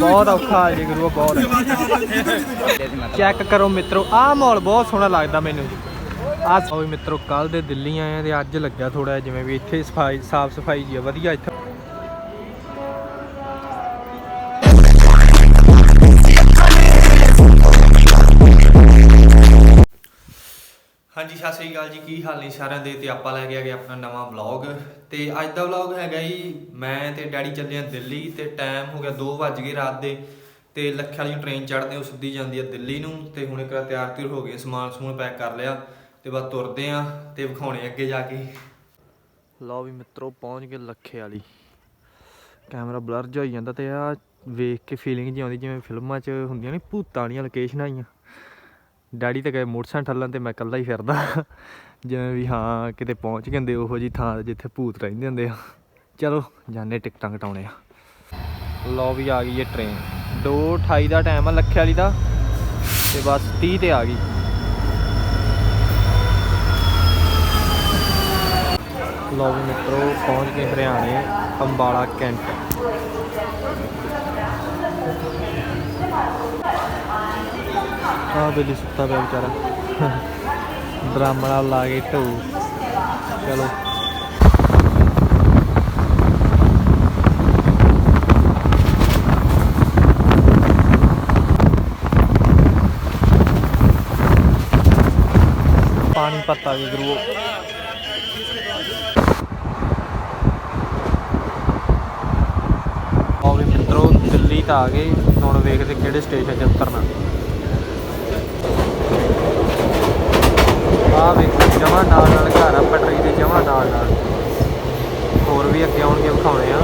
ਬਹੁਤ ਔਖਾ ਜੀ ਗੁਰੂ ਬਹੁਤ ਚੈੱਕ ਕਰੋ ਮਿੱਤਰੋ, ਆਹ ਮਾਹੌਲ ਬਹੁਤ ਸੋਹਣਾ ਲੱਗਦਾ ਮੈਨੂੰ। ਆਹ ਸੋਈ ਮਿੱਤਰੋ ਕੱਲ ਦੇ ਦਿੱਲੀ ਆਏ ਆ ਤੇ ਅੱਜ ਲੱਗਿਆ ਥੋੜਾ ਜਿਵੇਂ ਵੀ ਇੱਥੇ ਸਫ਼ਾਈ, ਸਾਫ਼ ਸਫ਼ਾਈ ਜੀ ਆ, ਵਧੀਆ ਇੱਥੇ। ਸਤਿ ਸ੍ਰੀ ਅਕਾਲ ਜੀ, ਕੀ ਹਾਲ ਨੇ ਸਾਰਿਆਂ ਦੇ? ਤੇ ਆਪਾਂ ਲੈ ਕੇ ਆ ਗਏ ਆਪਣਾ ਨਵਾਂ ਵਲੌਗ ਤੇ ਅੱਜ ਦਾ ਵਲੌਗ ਹੈਗਾ ਜੀ, ਮੈਂ ਤੇ ਡੈਡੀ ਚੱਲੇ ਆ ਦਿੱਲੀ, ਤੇ ਟਾਈਮ ਹੋ ਗਿਆ 2 ਵੱਜ ਗਏ ਰਾਤ ਦੇ। ਤੇ ਲੱਖਾਂ ਵਾਲੀ ਟ੍ਰੇਨ ਚੜ੍ਹਦੇ ਉਹ ਸਿੱਧੀ ਜਾਂਦੀ ਆ ਦਿੱਲੀ ਨੂੰ। ਤੇ ਹੁਣ ਇੱਕ ਤਿਆਰ ਤਿਉਰ ਹੋ ਗਏ, ਸਮਾਨ ਸਮੂਨ ਪੈਕ ਕਰ ਲਿਆ। ਤੇ ਬਸ ਤੁਰਦੇ ਆ ਤੇ ਵਿਖਾਉਣੇ ਅੱਗੇ ਜਾ ਕੇ। ਲਓ ਵੀ ਮਿੱਤਰੋ, ਪਹੁੰਚ ਗਏ ਲੱਖੇ ਵਾਲੀ। ਕੈਮਰਾ ਬਲਰ ਜਿਹਾ ਹੋਈ ਜਾਂਦਾ ਤੇ ਆ ਵੇਖ ਕੇ ਫੀਲਿੰਗ ਜੀ ਆਉਂਦੀ, ਜਿਵੇਂ ਫਿਲਮਾਂ 'ਚ ਹੁੰਦੀਆਂ ਨੇ, ਭੂਤਾਂ ਵਾਲੀਆਂ ਲੋਕੇਸ਼ਨਾਂ ਆਈਆਂ। ਡੈਡੀ ਤੇ ਗਏ ਮੋਟਰਸਾਈਕਲ ਠੱਲਣ ਤੇ ਮੈਂ ਇਕੱਲਾ ਹੀ ਫਿਰਦਾ। ਜਿਵੇਂ ਵੀ ਹਾਂ, ਕਿਤੇ ਪਹੁੰਚ ਗਏ ਹੁੰਦੇ ਉਹੋ ਜੀ ਥਾਂ ਜਿੱਥੇ ਭੂਤ ਰਹਿੰਦੇ ਹੁੰਦੇ ਆ। ਚਲੋ ਜਾਣੇ ਟਿਕਟਾਂ ਕਟਾਉਣੇ ਆ। ਲਓ ਵੀ ਆ ਗਈ ਇਹ ਟ੍ਰੇਨ 2:28 ਦਾ ਟਾਈਮ ਆ ਲੱਖੇ ਵਾਲੀ ਦਾ, ਤੇ ਬਸ 30 ਤੇ ਆ ਗਈ। ਲਓ ਵੀ ਮਿੱਤਰੋ, ਪਹੁੰਚ ਗਏ ਹਰਿਆਣੇ ਅੰਬਾਲਾ ਕੈਂਟ। ਆ ਬੇਲੀ ਸੁੱਤਾ ਪਿਆ ਵਿਚਾਰਾ। ਡਰਾਮਣਾ ਲਾ ਕੇ ਢੋ ਚਲੋ। ਪਾਣੀ ਪੱਤਾ ਵੀ ਗੁਰੂ। ਆਓ ਵੀ ਮਿੱਤਰੋ, ਦਿੱਲੀ ਤਾਂ ਆ ਗਏ। ਹੁਣ ਵੇਖਦੇ ਕਿਹੜੇ ਸਟੇਸ਼ਨ 'ਤੇ ਉਤਰਨਾ। ਆ ਵੇਖੋ, ਜਮਾ ਨਾਲ ਨਾਲ ਘਰ ਆ, ਪਟਰੀ ਦੇ ਜਮਾ ਨਾਲ ਨਾਲ। ਹੋਰ ਵੀ ਅੱਗੇ ਆਉਣਗੇ, ਵਿਖਾਉਣੇ ਆ।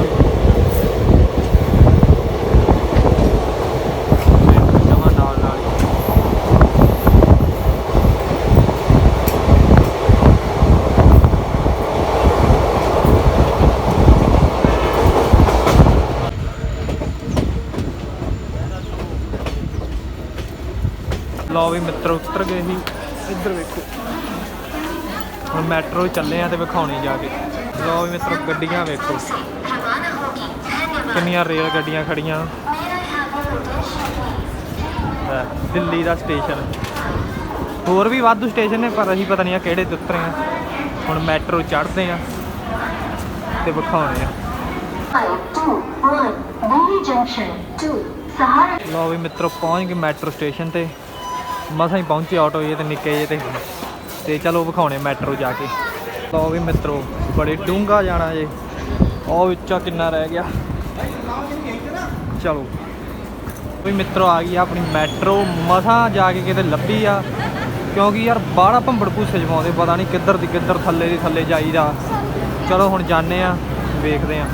ਲਓ ਵੀ ਮਿੱਤਰ, ਉਤਰ ਗਏ ਸੀ। ਇੱਧਰ ਵੇਖੋ। ਮੈਟਰੋ ਚੱਲੇ ਆ ਤੇ ਵਿਖਾਉਣੀ ਜਾ ਕੇ। ਲੋ ਵੀ ਮਿੱਤਰ, ਗੱਡੀਆਂ ਵੇਖੋ। ਕਿੰਨੀਆਂ ਰੇਲ ਗੱਡੀਆਂ ਖੜੀਆਂ। ਦਿੱਲੀ ਦਾ ਸਟੇਸ਼ਨ। ਹੋਰ ਵੀ ਵਾਧੂ ਸਟੇਸ਼ਨ ਨੇ, ਪਰ ਅਸੀਂ ਪਤਾ ਨਹੀਂ ਆ ਕਿਹੜੇ ਤੇ ਉਤਰੇ ਆ। ਹੁਣ ਮੈਟਰੋ ਚੜ੍ਹਦੇ ਆ ਤੇ ਵਿਖਾਉਣੇ ਆ। ਲੋ ਵੀ ਮਿੱਤਰੋ, ਪਹੁੰਚ ਗਏ ਮੈਟਰੋ ਸਟੇਸ਼ਨ ਤੇ। ਮਸਾਂ ਹੀ ਪਹੁੰਚੇ ਆਟੋ ਇਹ ਤੇ ਨਿੱਕੇ ਜਿਹੇ ਤੇ। ਤੇ ਚਲੋ ਵਿਖਾਉਣੇ ਮੈਟਰੋ ਜਾ ਕੇ। ਲਓ ਵੀ ਮਿੱਤਰੋ, ਬੜੇ ਡੂੰਘਾ ਜਾਣਾ ਜੇ। ਉਹ ਵਿੱਚਾ ਕਿੰਨਾ ਰਹਿ ਗਿਆ। ਚਲੋ। ਵੀ ਮਿੱਤਰੋ, ਆ ਗਈ ਆਪਣੀ ਮੈਟਰੋ। ਮਸਾਂ ਜਾ ਕੇ ਕਿਤੇ ਲੱਭੀ ਆ। ਕਿਉਂਕਿ ਯਾਰ, ਬਾਹਲਾ ਭੰਬੜ ਭੂਸੇ ਜਮਾਉਂਦੇ, ਪਤਾ ਨਹੀਂ ਕਿੱਧਰ ਦੀ ਕਿੱਧਰ ਥੱਲੇ ਦੀ ਥੱਲੇ ਜਾਈਦਾ। ਚਲੋ, ਹੁਣ ਜਾਣੇ ਆ, ਵੇਖਦੇ ਆ।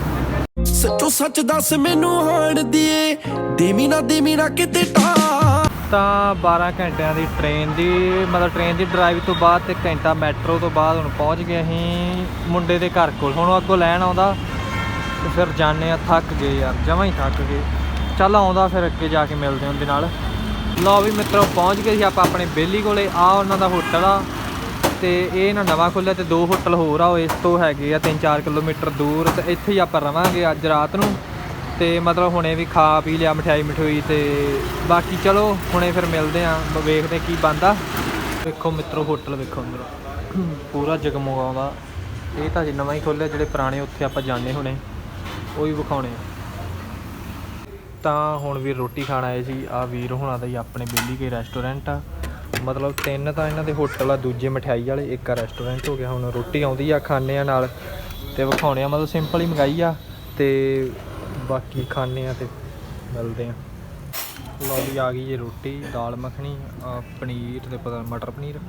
ਸੱਚੋ ਸੱਚ ਦੱਸ ਮੈਨੂੰ ਹਾਣ ਦੀਏ। ਦੇਮੀ ਨਾ ਦੇਮੀ ਨਾ ਕਿਤੇ ਟਾ ਤਾਂ 12 ਘੰਟਿਆਂ ਦੀ ਟ੍ਰੇਨ ਦੀ, ਮਤਲਬ ਟ੍ਰੇਨ ਦੀ ਡਰਾਈਵ ਤੋਂ ਬਾਅਦ ਤੇ ਘੰਟਾ ਮੈਟਰੋ ਤੋਂ ਬਾਅਦ ਹੁਣ ਪਹੁੰਚ ਗਏ ਅਸੀਂ ਮੁੰਡੇ ਦੇ ਘਰ ਕੋਲ। ਹੁਣ ਉਹ ਅੱਗੋਂ ਲੈਣ ਆਉਂਦਾ ਤੇ ਫਿਰ ਜਾਣੇ ਆ ਥੱਕ ਗਏ ਯਾਰ, ਜਮਾਂ ਹੀ ਥੱਕ ਗਏ। ਚੱਲ ਆਉਂਦਾ ਫਿਰ ਅੱਗੇ ਜਾ ਕੇ ਮਿਲਦੇ ਹਾਂ ਉਹਦੇ ਨਾਲ। ਲਓ ਵੀ ਮਿੱਤਰੋ, ਪਹੁੰਚ ਗਏ ਸੀ ਆਪਾਂ ਆਪਣੇ ਬੇਲੀ ਕੋਲੇ। ਆ ਉਹਨਾਂ ਦਾ ਹੋਟਲ ਆ ਤੇ ਇਹ ਨਾ ਨਵਾਂ ਖੁੱਲਿਆ ਤੇ ਦੋ ਹੋਟਲ ਹੋਰ ਆ, ਉਹ ਇਸ ਤੋਂ ਹੈਗੇ ਆ 3-4 ਕਿਲੋਮੀਟਰ ਦੂਰ ਤੇ ਇੱਥੇ ਹੀ ਆਪਾਂ ਰਵਾਂਗੇ ਅੱਜ ਰਾਤ ਨੂੰ। ਤੇ ਮਤਲਬ ਹੁਣੇ ਵੀ ਖਾ ਪੀ ਲਿਆ, ਮਠਿਆਈ, ਮਠੋਈ ਤੇ ਬਾਕੀ ਚਲੋ, ਹੁਣੇ ਫਿਰ ਮਿਲਦੇ ਆਂ ਵੇਖਦੇ ਕੀ ਬੰਦਾ ਵੇਖੋ ਮਿੱਤਰੋ, ਹੋਟਲ ਵੇਖੋ ਅੰਦਰੋਂ। ਪੂਰਾ ਜਗਮਗਾਉਂਦਾ। ਇਹ ਤਾਂ ਜੀ ਨਵਾਂ ਹੀ ਖੋਲਿਆ ਜਿਹੜੇ ਪੁਰਾਣੇ ਉੱਥੇ ਆਪਾਂ ਜਾਣੇ ਹੁਣੇ, ਉਹ ਵੀ ਵਿਖਾਉਣੇ ਆ। ਤਾਂ ਹੁਣ ਵੀ ਰੋਟੀ ਖਾਣ ਆਏ ਸੀ ਆ ਵੀਰ ਹੁਣਾਂ ਦਾ ਹੀ ਆਪਣੇ ਬੇਲੀ ਕੇ ਰੈਸਟੋਰੈਂਟ ਆ। ਮਤਲਬ ਤਿੰਨ ਤਾਂ ਇਹਨਾਂ ਦੇ ਹੋਟਲ ਆ, ਦੂਜੇ ਮਠਿਆਈ ਵਾਲੇ, ਇੱਕ ਆ ਰੈਸਟੋਰੈਂਟ ਹੋ ਗਿਆ। ਹੁਣ ਰੋਟੀ ਆਉਂਦੀ ਆ ਖਾਣੇ ਆ ਨਾਲ ਤੇ ਵਿਖਾਉਣੇ ਆ। ਮਤਲਬ ਸਿੰਪਲ ਹੀ ਮੰਗਾਈ ਆ ਤੇ ਬਾਕੀ ਖਾਣੇ ਆ ਤੇ ਮਿਲਦੇ ਆ ਲਓ ਵੀ ਆ ਗਈ ਜੇ ਰੋਟੀ, ਦਾਲ ਮੱਖਣੀ ਪਨੀਰ ਤੇ ਪਤਾ ਮਟਰ ਪਨੀਰ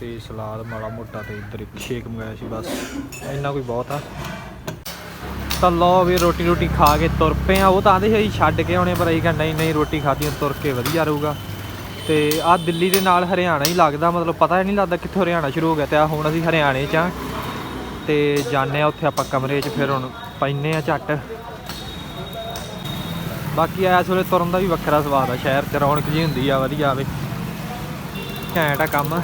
ਤੇ ਸਲਾਦ ਮਾੜਾ ਮੋਟਾ ਤੇ ਇੱਧਰ ਇੱਕ ਸ਼ੇਕ ਮੰਗਾਇਆ ਸੀ ਬਸ। ਇੰਨਾ ਕੋਈ ਬਹੁਤ ਆ। ਤਾਂ ਲਓ ਵੀ ਰੋਟੀ ਰੋਟੀ ਖਾ ਕੇ ਤੁਰ ਪਏ ਆ ਉਹ ਤਾਂ ਆਂਦੇ ਸੀ ਛੱਡ ਕੇ ਆਉਣੇ ਪਰ ਅਸੀਂ ਕਹਿੰਦਾ ਨਹੀਂ ਨਹੀਂ ਰੋਟੀ ਖਾਧੀ ਤੁਰ ਕੇ ਵਧੀਆ ਰਹੂਗਾ। ਤੇ ਆ ਦਿੱਲੀ ਦੇ ਨਾਲ ਹਰਿਆਣਾ ਹੀ ਲੱਗਦਾ, ਮਤਲਬ ਪਤਾ ਹੀ ਨਹੀਂ ਲੱਗਦਾ ਕਿੱਥੋਂ ਹਰਿਆਣਾ ਸ਼ੁਰੂ ਹੋ ਗਿਆ ਤੇ ਆ ਹੁਣ ਅਸੀਂ ਹਰਿਆਣੇ 'ਚ ਆ ਤੇ ਜਾਣੇ ਆ ਉੱਥੇ ਆਪਾਂ ਕਮਰੇ 'ਚ, ਫਿਰ ਹੁਣ ਪੈਨੇ ਆ ਝੱਟ। ਬਾਕੀ ਇਸ ਵੇਲੇ ਤੁਰਨ ਦਾ ਵੀ ਵੱਖਰਾ ਸਵਾਦ ਆ, ਸ਼ਹਿਰ 'ਚ ਰੌਣਕ ਜੀ ਹੁੰਦੀ ਆ, ਵਧੀਆ ਆਵੇ। ਘੈਂਟ ਆ ਕੰਮ।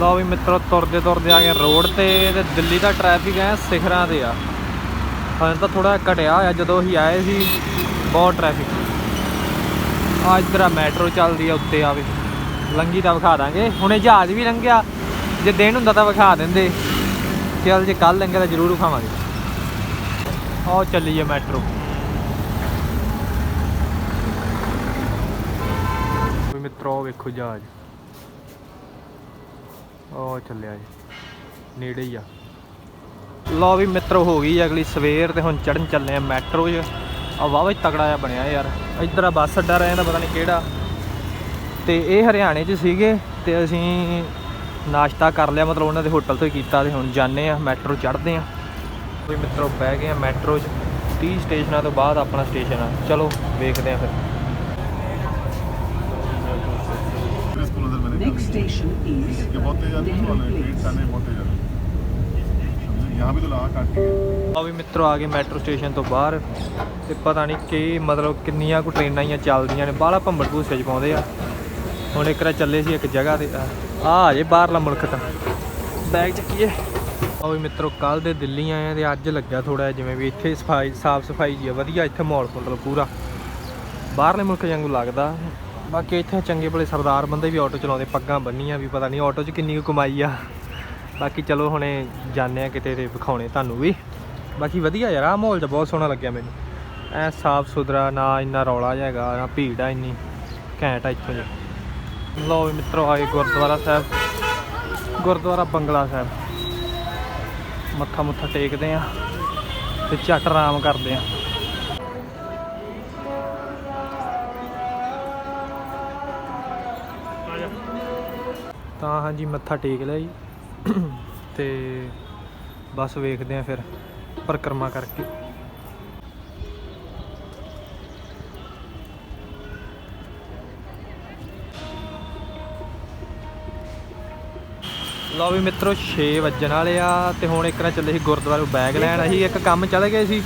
ਲਓ ਵੀ ਮਿੱਤਰੋ, ਤੁਰਦੇ ਤੁਰਦੇ ਆ ਗਏ ਰੋਡ ਤੇ ਤੇ ਦਿੱਲੀ ਦਾ ਟ੍ਰੈਫਿਕ ਐ ਸਿਖਰਾਂ ਤੇ ਆ। ਹੁਣ ਤਾਂ ਥੋੜਾ ਘਟਿਆ ਹੋਇਆ, ਜਦੋਂ ਅਸੀਂ ਆਏ ਸੀ, ਬਹੁਤ ਟ੍ਰੈਫਿਕ ਆ ਇੱਧਰ ਆ ਮੈਟਰੋ ਚੱਲਦੀ ਆ, ਉੱਤੇ ਆਵੇ ਲੰਗੀ ਤਾਂ ਵਿਖਾ ਦਾਂਗੇ। ਹੁਣੇ ਜਹਾਜ਼ ਵੀ ਲੰਘਿਆ, ਜੇ ਦਿਨ ਹੁੰਦਾ ਤਾਂ ਵਿਖਾ ਦਿੰਦੇ। ਚੱਲ ਜੇ ਕੱਲ ਲੰਘਿਆ ਤਾਂ ਜ਼ਰੂਰ ਵਿਖਾਵਾਂਗੇ। ਆਹ ਚੱਲੀ ਆ ਮੈਟਰੋ। ਵੀ ਮਿੱਤਰੋ ਵੇਖੋ ਜਹਾਜ਼। ਉਹ ਚੱਲਿਆ ਜੀ। ਨੇੜੇ ਹੀ ਆ। ਲਓ ਵੀ ਮਿੱਤਰੋ, ਹੋ ਗਈ ਅਗਲੀ ਸਵੇਰ ਤੇ ਹੁਣ ਚੜਨ ਚੱਲੇ ਆ ਮੈਟਰੋ 'ਚ। ਆ ਵਾਵਾ ਹੀ ਤਕੜਾ ਜਿਹਾ ਬਣਿਆ ਯਾਰ। ਇੱਧਰ ਆ ਬੱਸ ਅੱਡਾ ਰਹਿ ਜਾਂਦਾ ਪਤਾ ਨਹੀਂ ਕਿਹੜਾ। ਤੇ ਇਹ ਹਰਿਆਣੇ 'ਚ ਸੀਗੇ ਤੇ ਅਸੀਂ ਨਾਸ਼ਤਾ ਕਰ ਲਿਆ, ਮਤਲਬ ਉਹਨਾਂ ਦੇ ਹੋਟਲ ਤੋਂ ਹੀ ਕੀਤਾ ਤੇ ਹੁਣ ਜਾਂਦੇ ਆ, ਮੈਟਰੋ ਚੜ੍ਹਦੇ ਆ। ਵੀ ਮਿੱਤਰੋ ਬਹਿ ਗਏ ਆ ਮੈਟਰੋ 'ਚ 30 ਸਟੇਸ਼ਨਾਂ ਤੋਂ ਬਾਅਦ ਆਪਣਾ ਸਟੇਸ਼ਨ ਆ ਚਲੋ ਵੇਖਦੇ ਆ ਫਿਰ स्कूल उधर मैंने Next station is ये बहुत तेज आती है वाले ट्रेन आने बहुत तेज आती है यहाँ भी तो लगा काट के ਆ ਵੀ ਮਿੱਤਰੋ ਆ ਗਏ ਮੈਟਰੋ ਸਟੇਸ਼ਨ ਤੋਂ ਬਾਹਰ ਤੇ ਪਤਾ ਨਹੀਂ ਕੀ ਮਤਲਬ ਕਿੰਨੀਆਂ ਕੁ ਟ੍ਰੇਨਾਂ ਹੀ ਚੱਲਦੀਆਂ ਨੇ ਬਾਹਲਾ ਭੰਬੜ ਭੂਸੇ ਚ ਪਾਉਂਦੇ ਆ ਹੁਣ ਇੱਕ ਰਾ ਚੱਲੇ ਸੀ ਇੱਕ ਜਗ੍ਹਾ ਤੇ ਆ ਜੇ ਬਾਹਰਲਾ ਮੁਲਕ ਤਾਂ ਬੈਗ ਚੱਕੀਏ ਆਓ ਵੀ ਮਿੱਤਰੋ ਕੱਲ ਦੇ ਦਿੱਲੀ ਆਏ ਆ ਤੇ ਅੱਜ ਲੱਗਿਆ ਥੋੜਾ ਜਿਵੇਂ ਵੀ ਇੱਥੇ ਸਫ਼ਾਈ, ਸਾਫ਼ ਸਫ਼ਾਈ ਜੀ ਆ, ਵਧੀਆ ਇੱਥੇ ਮਾਹੌਲ ਮਤਲਬ ਪੂਰਾ। ਬਾਹਰਲੇ ਮੁਲਕ ਵਾਂਗੂ ਲੱਗਦਾ। ਬਾਕੀ ਇੱਥੇ ਚੰਗੇ ਭਲੇ ਸਰਦਾਰ ਬੰਦੇ ਵੀ ਆਟੋ ਚਲਾਉਂਦੇ, ਪੱਗਾਂ ਬੰਨੀਆਂ ਵੀ, ਪਤਾ ਨਹੀਂ ਆਟੋ 'ਚ ਕਿੰਨੀ ਕੁ ਕਮਾਈ ਆ। ਬਾਕੀ ਚਲੋ ਹੁਣੇ ਜਾਂਦੇ ਆ ਕਿਤੇ ਤੇ ਵਿਖਾਉਣੇ ਤੁਹਾਨੂੰ ਵੀ। ਬਾਕੀ ਵਧੀਆ ਯਾਰ ਆ ਮਾਹੌਲ 'ਚ ਬਹੁਤ ਸੋਹਣਾ ਲੱਗਿਆ ਮੈਨੂੰ। ਐ ਸਾਫ਼ ਸੁਥਰਾ, ਨਾ ਇੰਨਾ ਰੌਲਾ ਜਿਹਾ ਹੈਗਾ, ਨਾ ਭੀੜ ਆ ਇੰਨੀ, ਘੈਂਟ ਆ ਇੱਥੋਂ ਜੀ। ਲਓ ਵੀ ਮਿੱਤਰੋ ਆਏ ਗੁਰਦੁਆਰਾ ਸਾਹਿਬ, ਗੁਰਦੁਆਰਾ ਬੰਗਲਾ ਸਾਹਿਬ। ਮੱਥਾ ਮੁੱਥਾ ਟੇਕਦੇ ਆ ਤੇ ਝੱਟ ਆਰਾਮ ਕਰਦੇ ਆ। ਤਾਂ ਹਾਂਜੀ ਮੱਥਾ ਟੇਕ ਲਿਆ ਜੀ। ਤੇ ਬਸ ਵੇਖਦੇ ਆ ਫਿਰ ਪਰਿਕਰਮਾ ਕਰਕੇ। ਲਓ ਵੀ ਮਿੱਤਰੋ 6 ਵੱਜਣ ਵਾਲੇ ਆ ਤੇ ਹੁਣ ਇੱਕ ਨਾ ਚੱਲੇ ਸੀ ਗੁਰਦੁਆਰੇ ਬੈਗ ਲੈਣ। ਅਸੀਂ ਇੱਕ ਕੰਮ ਚਲੇ ਗਏ ਸੀ।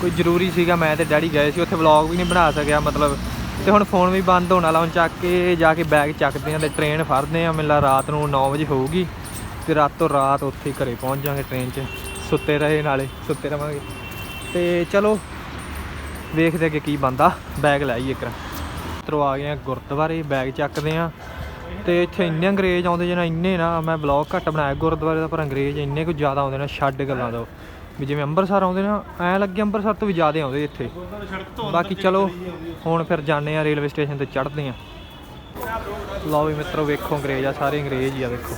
ਕੋਈ ਜ਼ਰੂਰੀ ਸੀਗਾ, ਮੈਂ ਤੇ ਡੈਡੀ ਗਏ ਸੀ। ਉੱਥੇ ਵਲੌਗ ਵੀ ਨਹੀਂ ਬਣਾ ਸਕਿਆ, ਮਤਲਬ ਤੇ ਹੁਣ ਫੋਨ ਵੀ ਬੰਦ ਹੋਣ ਵਾਲਾ ਹੁਣ ਚੱਕ ਕੇ ਜਾ ਕੇ ਬੈਗ ਚੱਕਦੇ ਆ ਤੇ ਟ੍ਰੇਨ ਫੜਦੇ ਆ। ਮੈਨੂੰ ਰਾਤ ਨੂੰ 9 ਵਜੇ ਹੋਊਗੀ ਤੇ ਰਾਤੋਂ ਰਾਤ ਉੱਥੇ ਘਰੇ ਪਹੁੰਚ ਜਾਾਂਗੇ ਟ੍ਰੇਨ 'ਚ। ਸੁੱਤੇ ਰਹੇ ਨਾਲੇ, ਸੁੱਤੇ ਰਵਾਂਗੇ। ਤੇ ਚਲੋ ਦੇਖਦੇ ਅੱਗੇ ਕੀ ਬੰਦਾ ਬੈਗ ਲੈ ਆਈਏ ਇੱਕ ਮਿੱਤਰੋ, ਆ ਗਏ ਆ ਗੁਰਦੁਆਰੇ, ਬੈਗ ਚੱਕਦੇ ਆ। ਤੇ ਇੱਥੇ ਇੰਨੇ ਅੰਗਰੇਜ਼ ਆਉਂਦੇ ਜਿਹਨਾਂ ਇੰਨੇ ਨਾ, ਮੈਂ ਬਲੌਗ ਘੱਟ ਬਣਾਇਆ, ਗੁਰਦੁਆਰੇ ਦਾ, ਪਰ ਅੰਗਰੇਜ਼ ਇੰਨੇ ਕੁ ਜ਼ਿਆਦਾ ਆਉਂਦੇ ਨਾ, ਛੱਡ ਗੱਲਾਂ ਦੋ ਵੀ ਜਿਵੇਂ ਅੰਮ੍ਰਿਤਸਰ ਆਉਂਦੇ ਨਾ, ਐ ਲੱਗੇ ਅੰਮ੍ਰਿਤਸਰ ਤੋਂ ਵੀ ਜ਼ਿਆਦਾ ਆਉਂਦੇ ਇੱਥੇ। ਬਾਕੀ ਚਲੋ, ਹੁਣ ਫਿਰ ਜਾਂਦੇ ਆ ਰੇਲਵੇ ਸਟੇਸ਼ਨ ਤੇ ਚੜ੍ਹਦੇ ਆ ਲਓ ਵੀ ਮਿੱਤਰੋ, ਵੇਖੋ ਅੰਗਰੇਜ਼ ਆ, ਸਾਰੇ ਅੰਗਰੇਜ਼ ਹੀ ਆ, ਵੇਖੋ।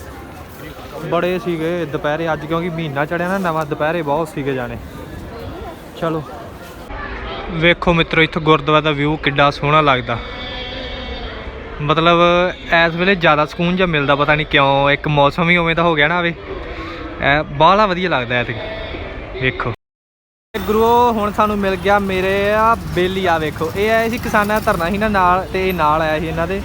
ਬੜੇ ਸੀਗੇ ਦੁਪਹਿਰੇ, ਅੱਜ ਕਿਉਂਕਿ ਮਹੀਨਾ ਚੜਿਆ ਨਾ, ਨਵਾਂ ਦੁਪਹਿਰੇ ਬਹੁਤ ਸੀਗੇ ਜਾਣੇ। ਚਲੋ। ਵੇਖੋ ਮਿੱਤਰੋ, ਇੱਥੋਂ ਗੁਰਦੁਆਰਾ ਦਾ ਵਿਊ ਕਿੱਡਾ ਸੋਹਣਾ ਲੱਗਦਾ। ਮਤਲਬ ਇਸ ਵੇਲੇ ਜ਼ਿਆਦਾ ਸਕੂਨ ਜਿਹਾ ਮਿਲਦਾ ਪਤਾ ਨਹੀਂ ਕਿਉਂ, ਇੱਕ ਮੌਸਮ ਹੀ ਉਵੇਂ ਦਾ ਹੋ ਗਿਆ ਨਾ ਵੇ। ਐ ਬਾਹਲਾ ਵਧੀਆ ਲੱਗਦਾ ਐ ਤੇ ਵੇਖੋ। ਗੁਰੂ ਹੁਣ ਸਾਨੂੰ ਮਿਲ ਗਿਆ ਮੇਰੇ ਆ ਬੇਲੀ ਆ ਵੇਖੋ। ਇਹ ਆਏ ਸੀ ਕਿਸਾਨਾਂ ਦਾ ਧਰਨਾ ਸੀ ਨਾ ਨਾਲ ਤੇ ਇਹ ਨਾਲ ਆਇਆ ਸੀ ਇਹਨਾਂ ਦੇ।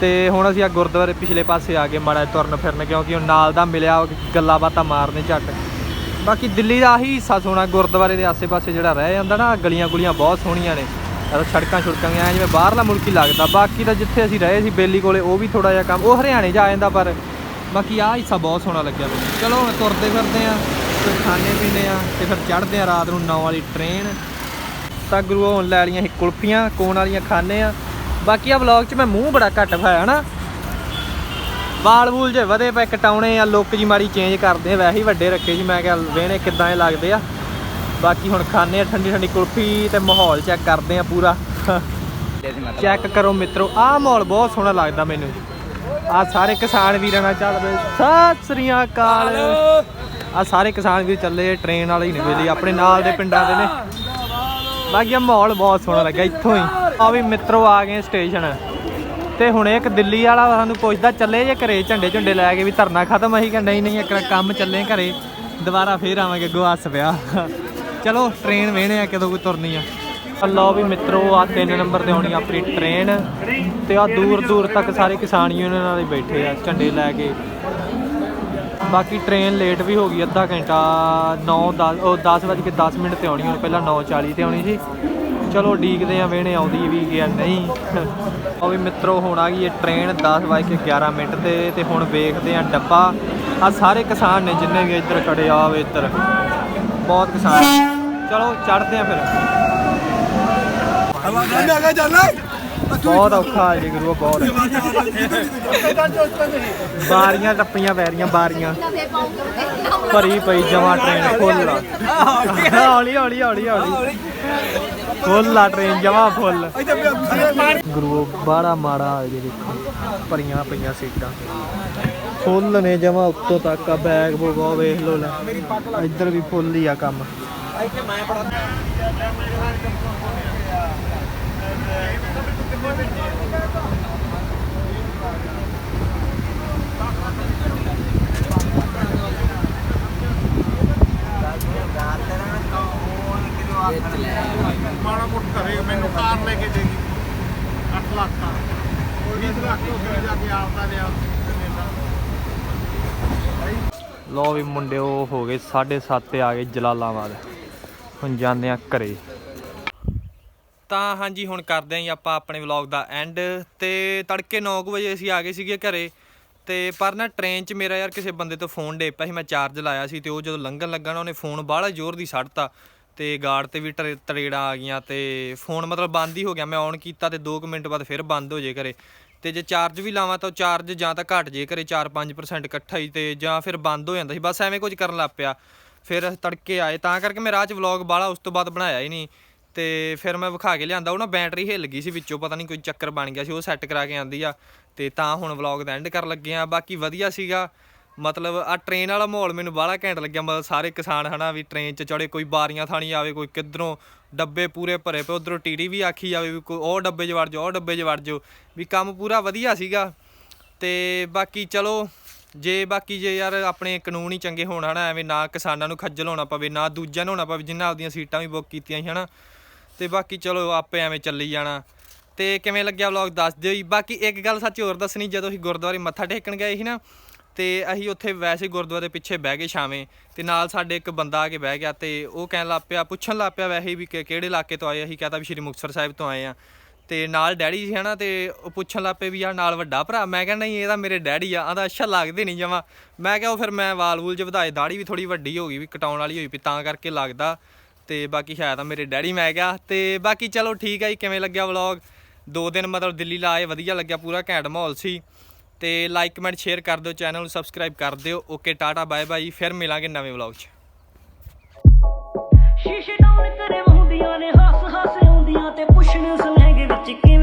ਤੇ ਹੁਣ ਅਸੀਂ ਆ ਗੁਰਦੁਆਰੇ ਪਿਛਲੇ ਪਾਸੇ ਆ ਗਏ ਮਾੜਾ ਤੁਰਨ ਫਿਰਨ ਕਿਉਂਕਿ ਉਹ ਨਾਲ ਦਾ ਮਿਲਿਆ ਗੱਲਾਂ ਬਾਤਾਂ ਮਾਰਨੇ ਝੱਟ। ਬਾਕੀ ਦਿੱਲੀ ਦਾ ਆਹੀ ਹਿੱਸਾ ਸੋਹਣਾ, ਗੁਰਦੁਆਰੇ ਦੇ ਆਸੇ-ਪਾਸੇ ਜਿਹੜਾ ਰਹਿ ਜਾਂਦਾ ਨਾ ਗਲੀਆਂ ਗੁਲੀਆਂ ਬਹੁਤ ਸੋਹਣੀਆਂ ਨੇ। ਸੜਕਾਂ ਛੁੜਕਾਂ ਵੀ ਜਿਵੇਂ ਬਾਹਰਲਾ ਮੁਲਕ ਹੀ ਲੱਗਦਾ। ਬਾਕੀ ਤਾਂ ਜਿੱਥੇ ਅਸੀਂ ਰਹੇ ਸੀ ਬੇਲੀ ਕੋਲੇ, ਉਹ ਵੀ ਥੋੜਾ ਜਿਹਾ ਕੰਮ, ਉਹ ਹਰਿਆਣੇ 'ਚ ਆ ਜਾਂਦਾ ਪਰ ਬਾਕੀ ਆਹ ਹਿੱਸਾ ਬਹੁਤ ਸੋਹਣਾ ਲੱਗਿਆ ਮੈਨੂੰ। ਚਲੋ ਹੁਣ ਤੁਰਦੇ ਫਿਰਦੇ ਆ, ਫਿਰ ਖਾਣੇ ਪੀਣੇ ਆ ਤੇ ਫਿਰ ਚੜ੍ਹਦੇ ਆ ਰਾਤ ਨੂੰ 9 ਵਾਲੀ ਟ੍ਰੇਨ ਤਾਂ ਗੁਰੂ ਹੁਣ ਲੈ ਲਈਆਂ ਸੀ ਕੁਲਫੀਆਂ ਕੋਣ ਵਾਲੀਆਂ ਖਾਣੇ ਆ। ਬਾਕੀ ਆ ਵਲੌਗ 'ਚ ਮੈਂ ਮੂੰਹ ਬੜਾ ਘੱਟ ਪਾਇਆ ਨਾ ਵਾਲ ਵੂਲ ਜੇ ਵਧੇ ਪਏ ਕਟਾਉਣੇ ਆ ਲੁੱਕ ਜੀ ਮਾੜੀ ਚੇਂਜ ਕਰਦੇ ਆ, ਵੈਸੇ ਹੀ ਵੱਡੇ ਰੱਖੇ ਸੀ, ਮੈਂ ਕਿਹਾ ਵੇਣੇ ਕਿੱਦਾਂ ਇਹ ਲੱਗਦੇ ਆ। ਬਾਕੀ ਹੁਣ ਖਾਣੇ ਆ ਠੰਡੀ ਠੰਡੀ ਕੁਲਫੀ ਤੇ ਮਾਹੌਲ ਚੈੱਕ ਕਰਦੇ ਆ ਪੂਰਾ। ਚੈੱਕ ਕਰੋ ਮਿੱਤਰੋ, ਆਹ ਮਾਹੌਲ ਬਹੁਤ ਸੋਹਣਾ ਲੱਗਦਾ ਮੈਨੂੰ। ਆ ਸਾਰੇ ਕਿਸਾਨ ਵੀਰਾਂ ਨਾਲ ਚੱਲ ਪਏ। ਸਤਿ ਸ੍ਰੀ ਅਕਾਲ। ਆ ਸਾਰੇ ਕਿਸਾਨ ਵੀਰ ਚੱਲੇ ਟ੍ਰੇਨ ਵਾਲੇ ਹੀ ਨੇ ਵੇਲੇ ਆਪਣੇ ਨਾਲ ਦੇ ਪਿੰਡਾਂ ਦੇ ਨੇ। ਬਾਕੀ ਆਹ ਮਾਹੌਲ ਬਹੁਤ ਸੋਹਣਾ ਲੱਗਾ ਇੱਥੋਂ ਹੀ। ਆ ਵੀ ਮਿੱਤਰੋ ਆ ਗਏ ਸਟੇਸ਼ਨ ਤੇ ਹੁਣ ਇੱਕ ਦਿੱਲੀ ਵਾਲਾ ਸਾਨੂੰ ਪੁੱਛਦਾ, ਚੱਲੇ ਜੇ ਘਰੇ ਝੰਡੇ ਝੰਡੇ ਲੈ ਕੇ ਵੀ ਧਰਨਾ ਖਤਮ, ਅਸੀਂ ਕਿ ਨਹੀਂ ਨਹੀਂ, ਇੱਕ ਕੰਮ ਚੱਲੇ ਘਰੇ। ਦੁਬਾਰਾ ਫੇਰ ਆਵਾਂਗੇ, ਅੱਗੋਂ ਪਿਆ। ਚਲੋ ਟ੍ਰੇਨ ਵੇਹਣੇ ਆ, ਕਦੋਂ ਕੋਈ ਤੁਰਨੀ ਆ। ਆ ਲਓ ਵੀ ਮਿੱਤਰੋ ਆ ਤਿੰਨ ਨੰਬਰ ਤੇ ਆਉਣੀ ਆਪਣੀ ਟ੍ਰੇਨ ਤੇ ਆ ਦੂਰ ਦੂਰ ਤੱਕ ਸਾਰੇ ਕਿਸਾਨ ਯੂਨੀਅਨ ਵਾਲੇ ਬੈਠੇ ਆ, ਝੰਡੇ ਲੈ ਕੇ। ਬਾਕੀ ਟ੍ਰੇਨ ਲੇਟ ਵੀ ਹੋ ਗਈ, ਅੱਧਾ ਘੰਟਾ 9 10 ਉਹ 10 ਵਜੇ ਕੇ 10 ਮਿੰਟ ਤੇ ਆਉਣੀ, ਹੁਣ ਪਹਿਲਾਂ 9:40 ਤੇ ਆਉਣੀ ਸੀ। ਚਲੋ ਡੀਕਦੇ ਆ, ਵੇਹਣੇ ਆਉਂਦੀ ਵੀ ਗਿਆ ਨਹੀਂ। ਉਹ ਵੀ ਮਿੱਤਰੋ, ਹੁਣ ਆ ਗਈ ਇਹ ਟ੍ਰੇਨ 10 ਵਜੇ ਕੇ 11 ਮਿੰਟ ਤੇ ਤੇ ਹੁਣ ਵੇਖਦੇ ਆ ਡੱਬਾ। ਆ ਸਾਰੇ ਕਿਸਾਨ ਨੇ ਜਿੰਨੇ ਵੀ ਇੱਧਰ ਖੜੇ ਆ ਵੇ ਇੱਧਰ। ਬਹੁਤ ਕਿਸਾਨ ਚਲੋ ਚੜਦੇ ਆ ਫਿਰ ਬਹੁਤ ਔਖਾ ਹੈ ਜੀ ਗੁਰੂ ਬਹੁਤ। ਬਾਰੀਆਂ ਟੱਪੀਆਂ ਪੈ ਰਹੀਆਂ ਬਾਰੀਆਂ। ਭਰੀ ਪਈ ਜਮਾ ਟ੍ਰੇਨ ਫੁੱਲ ਹੌਲੀ ਹੌਲੀ ਹੌਲੀ ਹੌਲੀ। ਫੁੱਲ ਆ ਟ੍ਰੇਨ ਜਮਾ ਫੁੱਲ। ਗੁਰੂ ਬਾੜਾ ਮਾੜਾ ਆ ਜੀ ਦੇਖੋ। ਭਰੀਆਂ ਪਈਆਂ ਸੀਟਾਂ। ਫੁੱਲ ਨੇ ਜਮਾ ਉੱਤੋਂ ਤੱਕ ਆ ਬੈਗ ਬੂਗ ਵੇਖ ਲੋ ਲੈ। ਇੱਧਰ ਵੀ ਫੁੱਲ ਹੀ ਆ ਕੰਮ। ਮਾੜਾ ਮੋਟ ਘਰੇ ਮੈਨੂੰ ਕਾਰ ਲੈ ਕੇ ਦੇਗੀ 8 ਲੱਖ ਦਾ 20 ਲੱਖ ਤੋਂ ਫਿਰ ਜਾ ਕੇ ਆਪਦਾ ਲਿਆ। ਲੋ ਵੀ ਮੁੰਡਿਓ ਹੋ ਗਏ 7:30 ਤੇ ਆ ਗਏ ਜਲਾਲਾਬਾਦ। ਹੁਣ ਜਾਂਦੇ ਆ ਘਰੇ। ਤਾਂ ਹਾਂਜੀ, ਹੁਣ ਕਰਦੇ ਆਂ ਆਪਾਂ ਆਪਣੇ ਵਲੌਗ ਦਾ ਐਂਡ। ਤੇ ਤੜਕੇ 9 ਵਜੇ ਅਸੀਂ ਆ ਗਏ ਸੀਗੇ ਘਰੇ। ਤੇ ਪਰ ਨਾ ਟ੍ਰੇਨ 'ਚ ਮੇਰਾ ਯਾਰ ਕਿਸੇ ਬੰਦੇ ਤੋਂ ਫੋਨ ਡੇ ਪਿਆ ਸੀ, ਮੈਂ ਚਾਰਜ ਲਾਇਆ ਸੀ ਤੇ ਉਹ ਜਦੋਂ ਲੰਘਣ ਲੱਗਾ ਨਾ, ਉਹਨੇ ਫੋਨ ਬਾਹਲਾ ਜ਼ੋਰ ਦੀ ਸੜਤਾ। ਤੇ ਗਾਰਡ ਤੇ ਵੀ ਟਰੇ- ਤਰੇੜਾਂ ਆ ਗਈਆਂ ਤੇ ਫੋਨ ਮਤਲਬ ਬੰਦ ਹੀ ਹੋ ਗਿਆ। ਮੈਂ ਔਨ ਕੀਤਾ ਤੇ 2 ਮਿੰਟ ਬਾਅਦ ਫਿਰ ਬੰਦ ਹੋ ਜੇ ਘਰੇ। ਤੇ ਜੇ ਚਾਰਜ ਵੀ ਲਾਵਾਂ ਤਾਂ ਚਾਰਜ ਜਾਂ ਤਾਂ ਘਟ ਜੇ ਕਰੇ 4-5% ਇਕੱਠਾ ਹੀ ਤੇ ਜਾਂ ਫਿਰ ਬੰਦ ਹੋ ਜਾਂਦਾ ਸੀ। ਬਸ ਐਵੇਂ ਕੁਝ ਕਰਨ ਲੱਗ ਪਿਆ। ਫਿਰ ਤੜਕੇ ਆਏ, ਤਾਂ ਕਰਕੇ ਮੈਂ ਰਾਹ 'ਚ ਵਲੌਗ ਬਾਹਲਾ ਉਸ ਤੋਂ ਬਾਅਦ ਬਣਾਇਆ ਹੀ ਨਹੀਂ। ਤੇ ਫਿਰ ਮੈਂ ਵਿਖਾ ਕੇ ਲਿਆਂਦਾ, ਉਹ ਨਾ ਬੈਟਰੀ ਹਿੱਲ ਗਈ ਸੀ ਵਿੱਚੋਂ, ਪਤਾ ਨਹੀਂ ਕੋਈ ਚੱਕਰ ਬਣ ਗਿਆ ਸੀ, ਉਹ ਸੈੱਟ ਕਰਾ ਕੇ ਆਂਦੀ ਆ। ਤੇ ਤਾਂ ਹੁਣ ਵਲੌਗ ਦਾ ਐਂਡ ਕਰਨ ਲੱਗੇ ਆ। ਬਾਕੀ ਵਧੀਆ ਸੀਗਾ। ਮਤਲਬ ਆ ਟ੍ਰੇਨ ਵਾਲਾ ਮਾਹੌਲ ਮੈਨੂੰ ਬਾਹਲਾ ਘੈਂਟ ਲੱਗਿਆ, ਮਤਲਬ ਸਾਰੇ ਕਿਸਾਨ ਹਨਾ ਵੀ ਟ੍ਰੇਨ 'ਚ ਚੜੇ ਕੋਈ ਬਾਰੀਆਂ ਥਾਣੀ ਆਵੇ, ਕੋਈ ਕਿੱਧਰੋਂ ਡੱਬੇ ਪੂਰੇ ਭਰੇ ਪਏ, ਉਧਰੋਂ ਟੀੜੀ ਵੀ ਆਖੀ ਜਾਵੇ ਵੀ ਕੋਈ ਉਹ ਡੱਬੇ 'ਚ ਵੜ ਜਾਓ, ਉਹ ਡੱਬੇ 'ਚ ਵੜ ਜਾਓ, ਵੀ ਕੰਮ ਪੂਰਾ ਵਧੀਆ ਸੀਗਾ। ਤੇ ਬਾਕੀ ਚਲੋ, ਜੇ ਬਾਕੀ ਜੇ ਯਾਰ ਆਪਣੇ ਕਾਨੂੰਨ ਹੀ ਚੰਗੇ ਹੋਣ ਹਨਾ, ਐਵੇਂ ਨਾ ਕਿਸਾਨਾਂ ਨੂੰ ਖੱਜਲ ਹੋਣਾ ਪਵੇ, ਨਾ ਦੂਜਿਆਂ ਨੂੰ ਹੋਣਾ ਪਵੇ, ਜਿਨ੍ਹਾਂ ਆਪਦੀਆਂ ਸੀਟਾਂ ਵੀ ਬੁੱਕ ਕੀਤੀਆਂ ਸੀ ਹਨਾ। ਤੇ ਬਾਕੀ ਚਲੋ, ਆਪੇ ਐਵੇਂ ਚੱਲੀ ਜਾਣਾ। ਤੇ ਕਿਵੇਂ ਲੱਗਿਆ ਵਲੌਗ ਦੱਸ ਦਿਓ ਜੀ। ਬਾਕੀ ਇੱਕ ਗੱਲ ਸੱਚ ਹੋਰ ਦੱਸਣੀ, ਜਦੋਂ ਅਸੀਂ ਗੁਰਦੁਆਰੇ ਮੱਥਾ ਟੇਕਣ ਗਏ ਸੀ ਨਾ ਤੇ ਅਸੀਂ ਉੱਥੇ ਵੈਸੇ ਗੁਰਦੁਆਰੇ ਪਿੱਛੇ ਬਹਿ ਗਏ ਛਾਵੇਂ ਤੇ ਨਾਲ ਸਾਡੇ ਇੱਕ ਬੰਦਾ ਆ ਕੇ ਬਹਿ ਗਿਆ ਤੇ ਉਹ ਕਹਿਣ ਲੱਗ ਪਿਆ, ਪੁੱਛਣ ਲੱਗ ਪਿਆ ਵੈਸੇ ਵੀ ਕਿ ਕਿਹੜੇ ਇਲਾਕੇ ਤੋਂ ਆਏ ਅਸੀਂ ਕਹਤਾ ਵੀ ਸ਼੍ਰੀ ਮੁਕਤਸਰ ਸਾਹਿਬ ਤੋਂ ਆਏ ਆ। ਤੇ ਨਾਲ ਡੈਡੀ ਸੀ ਹਨਾ ਤੇ ਉਹ ਪੁੱਛਣ ਲੱਗ ਪਏ ਵੀ ਯਾਰ ਨਾਲ ਵੱਡਾ ਭਰਾ? ਮੈਂ ਕਹਿੰਦਾ ਨਹੀਂ ਇਹਦਾ ਮੇਰੇ ਡੈਡੀ ਆ। ਆਂਦਾ ਅੱਛਾ, ਲੱਗਦੇ ਨਹੀਂ ਜਮਾ। ਮੈਂ ਕਿਹਾ ਉਹ ਫਿਰ ਮੈਂ ਵਾਲ ਵੂਲ ਚ ਵਧਾਏ ਦਾੜੀ ਵੀ ਥੋੜੀ ਵੱਡੀ ਹੋ ਗਈ ਵੀ ਕਟਾਉਣ ਵਾਲੀ ਹੋਈ ਵੀ ਤਾਂ ਕਰਕੇ ਲੱਗਦਾ। ਤੇ ਬਾਕੀ ਸ਼ਾਇਦ ਤਾਂ ਮੇਰੇ ਡੈਡੀ, ਮੈਂ ਕਿਹਾ। ਤੇ ਬਾਕੀ ਚਲੋ ਠੀਕ ਆ ਜੀ, ਕਿਵੇਂ ਲੱਗਿਆ ਵਲੌਗ ਦੋ ਦਿਨ ਮਤਲਬ ਦਿੱਲੀ ਲਾਏ, ਵਧੀਆ ਲੱਗਿਆ, ਪੂਰਾ ਘੈਂਟ ਮਾਹੌਲ ਸੀ। ਤੇ ਲਾਈਕ ਕਮੈਂਟ ਸ਼ੇਅਰ ਕਰ ਦਿਓ ਚੈਨਲ ਨੂੰ ਸਬਸਕ੍ਰਾਈਬ ਕਰ ਦਿਓ। ਓਕੇ ਟਾਟਾ ਬਾਏ ਬਾਏ ਫਿਰ ਮਿਲਾਂਗੇ ਨਵੇਂ ਵਲੌਗ 'ਚ। ਸ਼ੀਸ਼ੇ ਡਾਊਨ ਕਰੇ ਹੁੰਦੀਆਂ ਨੇ ਹੱਸ ਹੱਸ ਆਉਂਦੀਆਂ ਤੇ ਪੁੱਛਣ ਸਲੈਂਗ ਵਿੱਚ ਕਿਵੇਂ